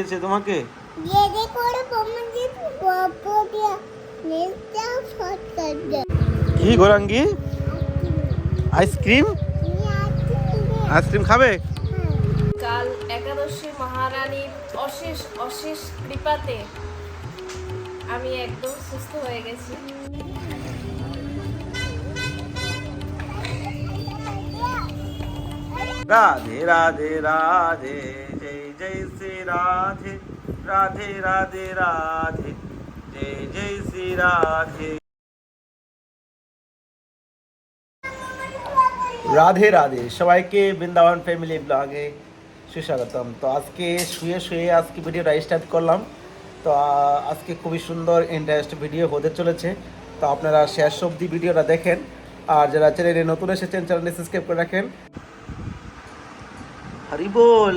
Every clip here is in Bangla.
দিয়েছে তোমাকে. কি গোরাঙ্গি? আইসক্রিম. আইসক্রিম খাবে? কাল একাদশী মহারানীর অশেষ অশেষ কৃপাতে আমি একদম সুস্থ হয়ে গেছি। রাধে রাধে রাধে রাধে রাধে রাধে রাধে। জয় জয় শ্রী রাধে। রাধে রাধে। সবাইকে বৃন্দাবন ফ্যামিলি ব্লগে সুস্বাগতম। তো আজকে শুয়ে শুয়ে আজকে ভিডিওটা স্টার্ট করলাম। তো আজকে খুবই সুন্দর ইন্টারেস্ট ভিডিও হতে চলেছে। তো আপনারা শেষ অবধি ভিডিওটা দেখেন। আর যারা চ্যানেলে নতুন এসেছেন চ্যানেলটি সাবস্ক্রাইব করে রাখেন। হরি বল।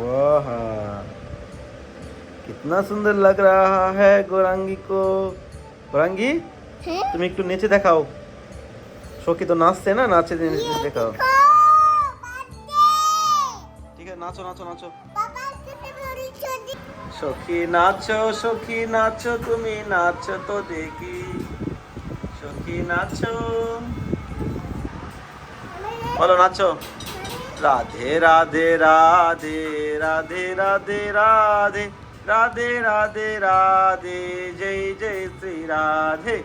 वाह कितना सुंदर लग रहा है गौरांगी को गौरांगी हैं তুমি একটু নেচে দেখাও সখী তো নাচছে না নাচে ये দেখাও देखो बच्चे ঠিক আছে নাচো নাচো নাচো पापा कितने बड़ी छोटी সখী নাচো সখী নাচো তুমি নাচো তো দেখি সখী নাচো বলো নাচো রাধে রাধে রাধে রাধে রাধে রাধে রাধে রাধে রাধে জয় জয় শ্রী রাধে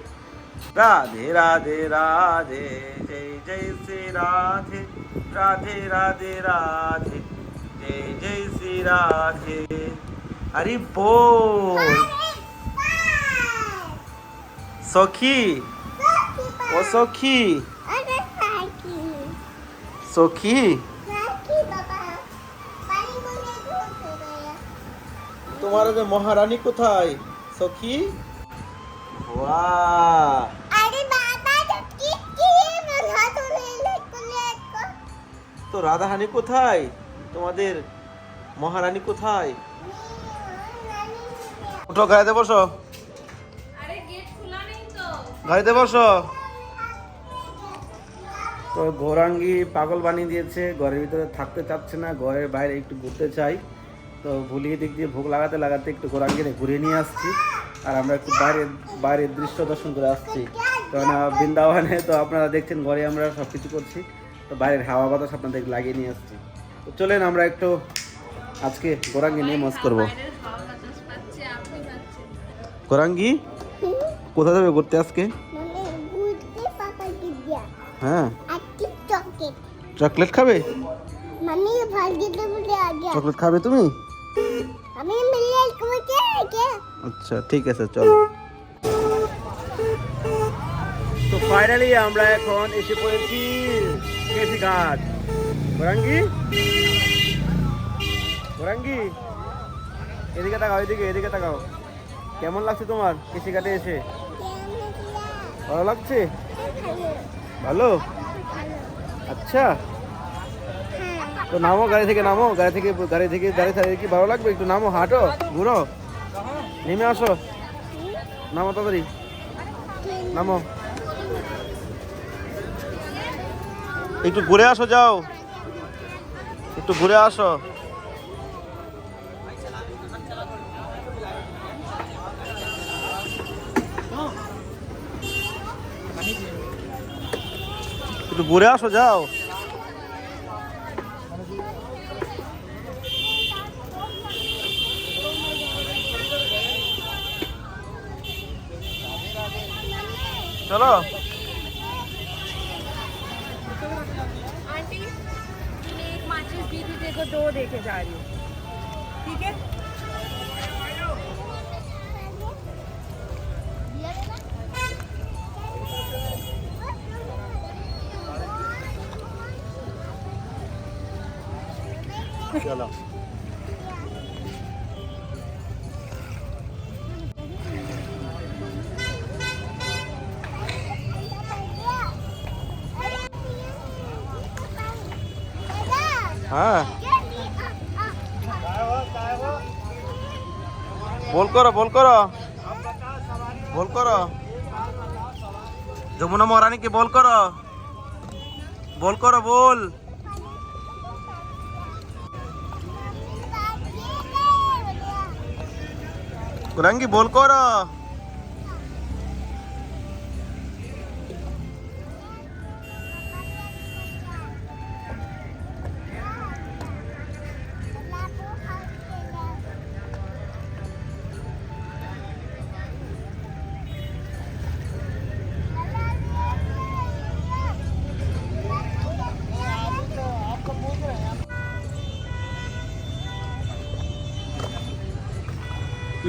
রাধে রাধে রাধে জয় জয় শ্রী রাধে রাধে রাধে রাধে জয় জয় শ্রী রাধে হরি বল সখী ও সখী अरे আমাদের মহারানী কোথায়? সখি? তো রাধাহানি কোথায়? তোমাদের মহারানী কোথায়? উঠো গাড়িতে বসো। গাড়িতে বসো। তো গৌরাঙ্গি পাগল বানিয়ে দিয়েছে ঘরের ভিতরে থাকতে চাচ্ছে না ঘরের বাইরে একটু ঘুরতে চাই। তো ভুলিয়ে দিক দিয়ে ভোগ লাগাতে লাগাতে একটু গোরাঙ্গিনে ঘুরে নিয়ে আসছি। আর আমরা একটু বাইরে বাইরের দৃশ্য দর্শন করে আসছি। কেননা বৃন্দাবনে তো আপনারা দেখছেন ঘরে আমরা সব কিছু করছি। তো বাইরের হাওয়া বাতাস আপনাদের লাগিয়ে নিয়ে আসছি। তো চলেন আমরা একটু আজকে গোরাঙ্গি নিয়ে মজ করব। গোরাঙ্গি কোথা যাবে ঘুরতে আজকে? হ্যাঁ। চকলেট খাবে? চকলেট খাবে তুমি? আচ্ছা ঠিক আছে, চলো। তো ফাইনালি আমরা এখন এসে পড়েছি কেসি ঘাট। গোরাঙ্গি গোরাঙ্গি এদিকে তাকাও, এদিকে এদিকে তাকাও। কেমন লাগছে তোমার কেসি ঘাটে এসে? ভালো লাগছে? ভালো? আচ্ছা। তো নামো, গাড়ি থেকে নামো গাড়ি থেকে গাড়ি থেকে গাড়ি থেকে কি ভালো লাগবে? একটু নামো, হাঁটো, ঘুরো। নেমে আসো। নামো তাড়াতাড়ি। নামো। একটু ঘুরে আসো, যাও। একটু ঘুরে আসো। একটু ঘুরে আসো, যাও। চলো आंटी मैं एक माचिस दी थी देखो दो देके जा रही हूँ। ठीक है? চলো হ্যাঁ বল করো বল করো বল করো যমুনা মহারানীকে বল করো বল করো বল কুরাঙ্গি বল করো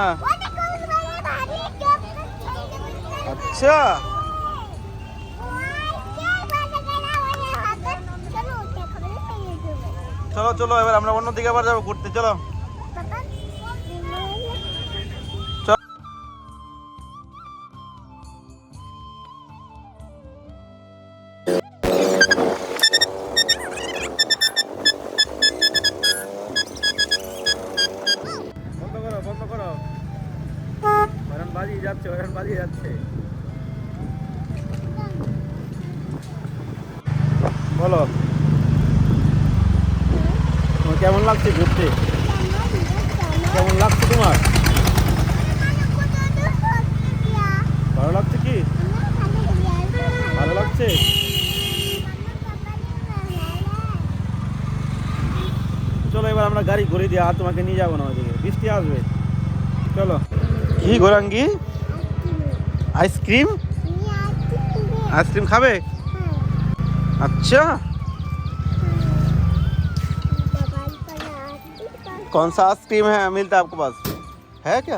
হ্যাঁ আচ্ছা। চলো চলো এবার আমরা অন্য দিকে আবার যাব ঘুরতে চলো। বাজিয়ে যাচ্ছে হরণ বাজিয়ে যাচ্ছে। বলো। কেমন লাগছে ঘুরতে? কেমন লাগছে তোমার? ভালো লাগছে কি? ভালো লাগছে? চলো এবার আমরা গাড়ি ঘুরে দিয়ে আর তোমাকে নিয়ে যাব না ওইদিকে। বৃষ্টি আসবে। চলো। কি গোরাঙ্গি আইসক্রিম আইসক্রিম খাবে अच्छा कौन सा आइसक्रीम है मिलता है आपके पास है क्या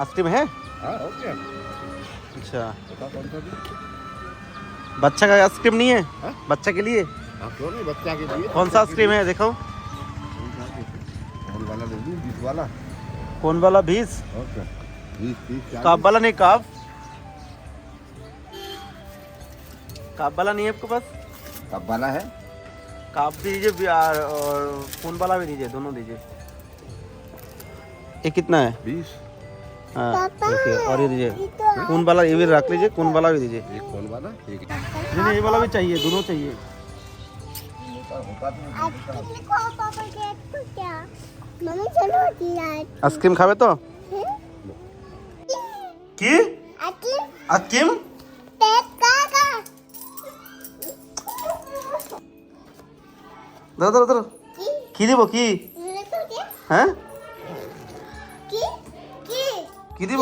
आइसक्रीम है अच्छा बच्चा का आइसक्रीम नहीं है हाँ? बच्चा के लिए बच्चा के लिए कौन सा आइसक्रीम है देखो कौन वाला ले लूं बीस कौन काप वाला नहीं काप वाला नहीं है आपके पास? कब वाला है। काप भी दीजिए भी- और और कौन वाला भी दीजिए दोनों दीजिए। ये कितना है? बीस। हाँ देखिए और ये दीजिए। ये तो कौन वाला ये भी रख लीजिए कौन वाला भी दीजिए। एक कौन वाला एक। नहीं नहीं ये वाला भी चाहिए दोनों चाहिए। होता तो मम्मी चलो यार आइसक्रीम खावे तो? কি আকিম ধরো ধরো ধরো কি দিব কি হ্যাঁ কি দিব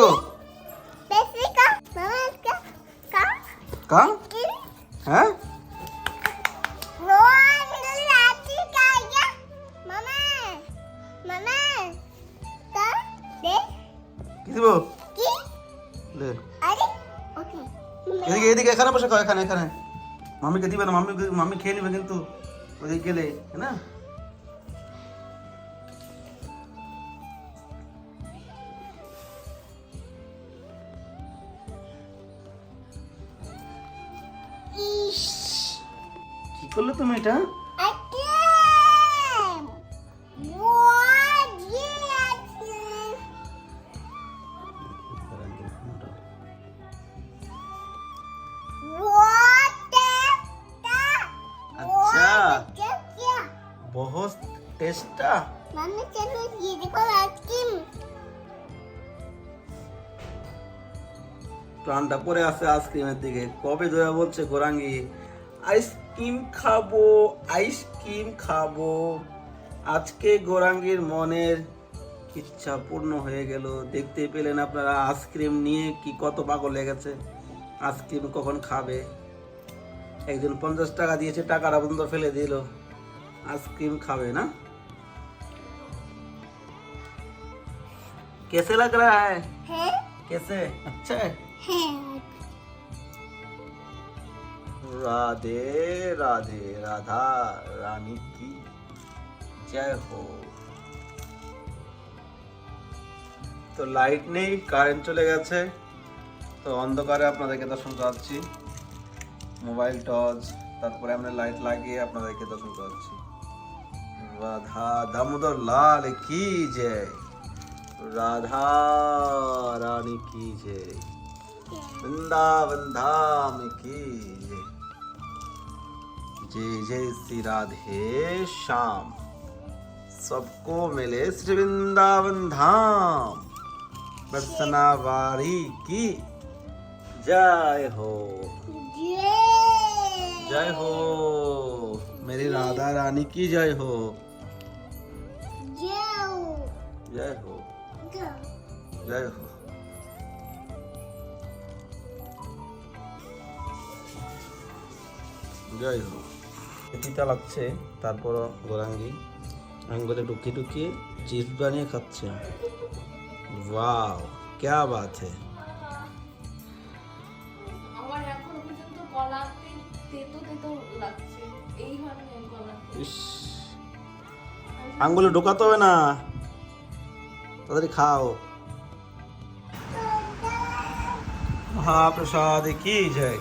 কাম হ্যাঁ কি দিব এদিকে এদিকে, এখানে বসে খাও এখানে এখানে। মামিকে দিবে না, মামি মামি খেয়ে নেবে কিন্তু। ওদিকে গেলে, না? প্রাণটা পড়ে আছে আইসক্রিমের দিকে কবে ধরে বলছে গোরাঙ্গি আইসক্রিম খাবো আইসক্রিম খাবো আজকে গোরাঙ্গির মনের ইচ্ছা পূর্ণ হয়ে গেল দেখতে পেলেন আপনারা আইসক্রিম নিয়ে কি কত পাগল লেগেছে আইসক্রিম কখন খাবে একজন পঞ্চাশ টাকা দিয়েছে টাকাটা বন্ধ ফেলে দিল আইসক্রিম খাবে না कैसे लग रहा है है कैसे अच्छा है hat. রাধে রাধে, রাধা, রানী কি? জয় হো। তো লাইট নেই কারেন্ট চলে গেছে। তো অন্ধকারে আপনাদেরকে দর্শন করাচ্ছি। মোবাইল টর্চ তারপরে আমরা লাইট লাগিয়ে আপনাদেরকে দর্শন করাচ্ছি। রাধা, দামোদর লাল কি জয়? রাধা, রানী কি জয়? वृंदावन धाम की जय जय श्री राधे श्याम। सबको मिले श्री वृंदावन धाम बरसना वारी की जय हो। जय हो। मेरी राधा रानी की जय हो। जय हो। जय हो। জয় হোক। তিতা লাগছে তারপর গোরাঙ্গি। আঙ্গুলে ঢুকিয়ে ঢুকিয়ে চিপস বানিয়ে খাচ্ছে। ওয়াও ক্যা বাত হ্যাঁ গলা ইস। আঙ্গুলে ঢোকাতে হবে না। তাড়াতাড়ি খাও। মহাপ্রসাদ কি যায়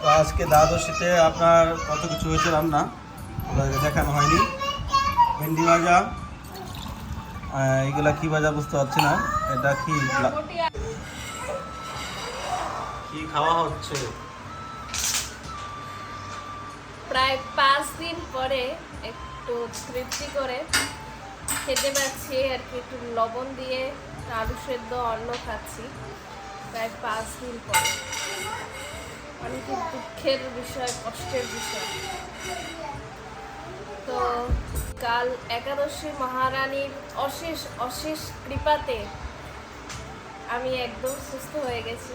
তো আজকে দ্বাদশীতে আপনার কত কিছু হয়েছে রান্না দেখানো হয়নি। ভেন্ডি ভাজা এগুলা কি ভাজা বুঝতে পারছি না। এটা কি খাওয়া হচ্ছে? প্রায় পাঁচ দিন পরে একটু তৃপ্তি করে খেতে পাচ্ছি, আর কি একটু লবণ দিয়ে আলু সেদ্ধ অন্ন খাচ্ছি প্রায় পাঁচ দিন পরে। অনেক দুঃখের বিষয়, কষ্টের বিষয়। তো কাল একাদশী মহারানীর অশেষ অশেষ কৃপাতে আমি একদম সুস্থ হয়ে গেছি।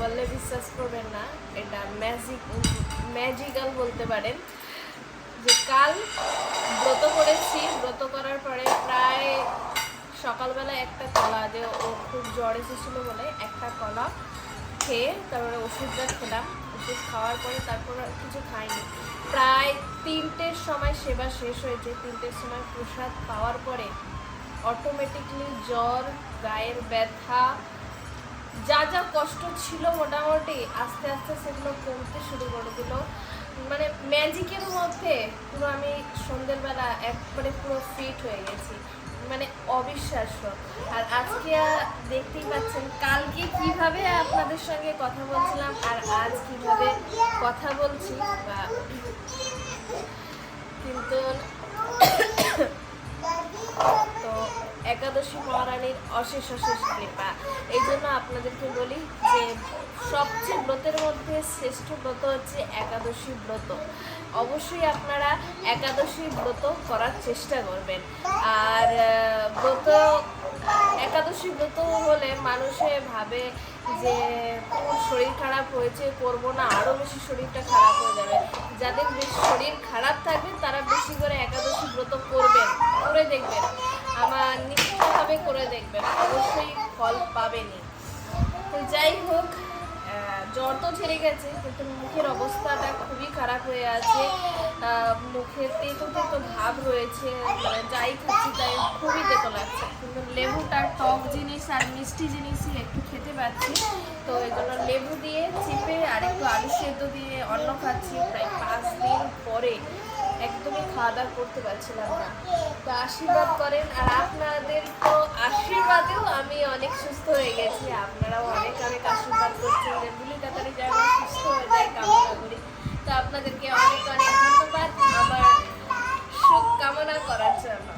বললে বিশ্বাস করবেন না, এটা ম্যাজিক ম্যাজিক্যাল বলতে পারেন। যে কাল ব্রত করেছি, ব্রত করার পরে প্রায় সকালবেলা একটা কলা, যে ও খুব জ্বর এসেছিল বলে একটা কলা খেয়ে তারপরে ওষুধটা খেলাম, ওষুধ খাওয়ার পরে তারপর আর কিছু খাইনি। প্রায় তিনটের সময় সেবা শেষ হয়েছে তিনটের সময় প্রসাদ পাওয়ার পরে অটোমেটিকলি জ্বর, গায়ের ব্যথা, যা যা কষ্ট ছিল মোটামুটি আস্তে আস্তে সেগুলো কমতে শুরু করে দিল। মানে ম্যাজিকের মধ্যে পুরো আমি সন্ধ্যেবেলা একবারে পুরো ফিট হয়ে গেছি। মানে অবিশ্বাস্য। আর আজকে দেখতেই পাচ্ছেন, কালকে কীভাবে আপনাদের সঙ্গে কথা বলছিলাম আর আজ কীভাবে কথা বলছি বা কিন্তু তো একাদশী মহারানীর অশেষ অশেষ কৃপা। এই জন্য আপনাদেরকে বলি যে সবচেয়ে ব্রতের মধ্যে শ্রেষ্ঠ ব্রত হচ্ছে একাদশী ব্রত। অবশ্যই আপনারা একাদশী ব্রত করার চেষ্টা করবেন। আর ব্রত একাদশী ব্রত হলে মানুষে ভাবে যে "ও, শরীর খারাপ হয়েছে করব না আরও বেশি শরীরটা খারাপ হয়ে যাবে। যাদের বেশি শরীর খারাপ থাকবে তারা বেশি করে একাদশী ব্রত করবেন করে দেখবেন। আমার নিশ্চিতভাবে করে দেখবেন অবশ্যই ফল পাবেনই। তো যাই হোক জ্বর তো ছেড়ে গেছে কিন্তু মুখের অবস্থাটা খুবই খারাপ হয়ে আছে। আহ, মুখে তেতো তেতো ভাব রয়েছে মানে যাই খাচ্ছি তাই খুবই তেতো লাগছে। কিন্তু লেবুটা টক জিনিস আর মিষ্টি জিনিসই একটু খেতে পাচ্ছি। তো জন্য লেবু দিয়ে চিপে আর একটু আলু সেদ্ধ দিয়ে অন্ন খাচ্ছি প্রায় পাঁচ দিন পরে। একদমই খাওয়া দাওয়া করতে পারছিলাম না। তো আশীর্বাদ করেন, আর আপনাদের তো আশীর্বাদেও আমি অনেক সুস্থ হয়ে গেছি। আপনারাও অনেক অনেক আশীর্বাদ করছেন। রেগুলি কাতারে যেন সুস্থ হয়ে যায় কামনা করি। তো আপনাদেরকে অনেক অনেক ধন্যবাদ। আমার শুভ কামনা করার জন্য।